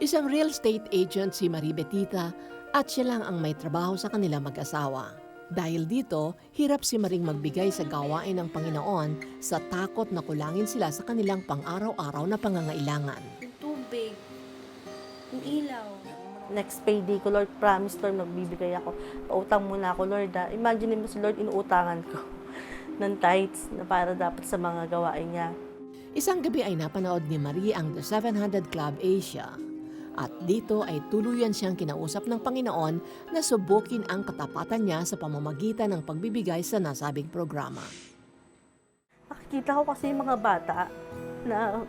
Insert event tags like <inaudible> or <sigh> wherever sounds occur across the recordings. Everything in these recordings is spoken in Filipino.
Isang real estate agent si Marie Betita at siya lang ang may trabaho sa kanila mag-asawa. Dahil dito, hirap si Maring magbigay sa gawain ng Panginoon sa takot na kulangin sila sa kanilang pang-araw-araw na pangangailangan. Yung tubig, yung ilaw. next payday ko, Lord, promise, Lord, magbibigay ako. Pautang muna ako, Lord. Ah. Imagine mo si Lord, inuutangan ko <laughs> ng tithes na para dapat sa mga gawain niya. Isang gabi ay napanood ni Marie ang The 700 Club Asia. At dito ay tuluyan siyang kinausap ng Panginoon na subukin ang katapatan niya sa pamamagitan ng pagbibigay sa nasabing programa. Nakikita ko kasi mga bata na,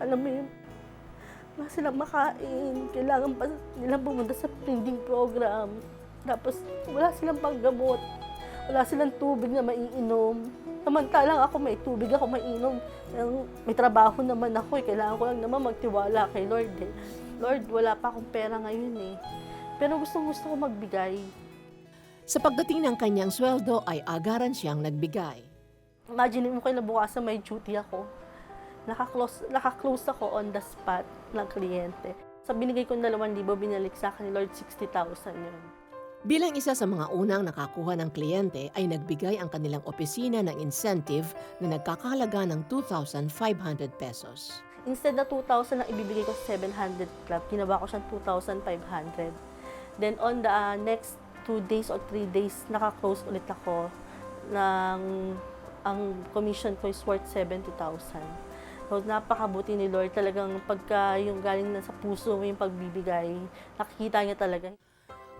alam mo yun, wala silang makain. Kailangan pa nilang pumunta sa feeding program. Tapos wala silang panggamot. Wala silang tubig na maiinom. Samantalang ako may tubig ako mainom. Yung- May trabaho naman ako eh. Kailangan ko lang naman magtiwala kay Lord eh. Lord, wala pa akong pera ngayon eh. Pero gustong gusto ko magbigay. Sa pagdating ng kanyang sweldo ay agaran siyang nagbigay. Imagine mo kinabukasan may duty ako. Naka-close, naka-close ako on the spot ng kliyente. Sa binigay ko ng 2,000, binalik sa akin ni Lord 60,000 yun. Bilang isa sa mga unang nakakuha ng kliyente ay nagbigay ang kanilang opisina ng incentive na nagkakahalaga ng 2,500 pesos. Instead na 2,000 ang ibibigay ko sa 700 club, ginawa ko siyang 2,500. Then on the uh, next two days or three days, naka-close ulit ako ng ang commission ko is worth 70,000. So, napakabuti ni Lord. Talagang pagka yung galing na sa puso mo yung pagbibigay, nakikita niya talaga.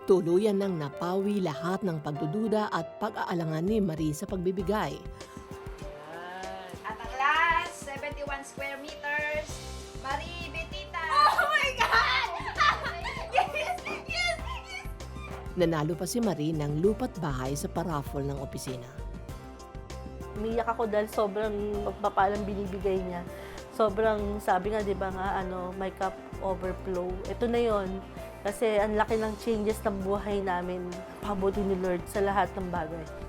Tuluyan nang napawi lahat ng pagdududa at pag-aalangan ni Marie sa pagbibigay. At ang last, 71 square meters, Marie Betita. Oh my God! <laughs> yes! Yes! Yes! Nanalo pa si Marie ng lupat bahay sa paraffol ng opisina. Umiyak ako dahil sobrang pagpapalang binibigay niya. Sobrang, sabi nga, di ba nga, ano, my cup overflow. Ito na yon Kasi ang laki ng changes ng buhay namin. Pabuti ni Lord sa lahat ng bagay.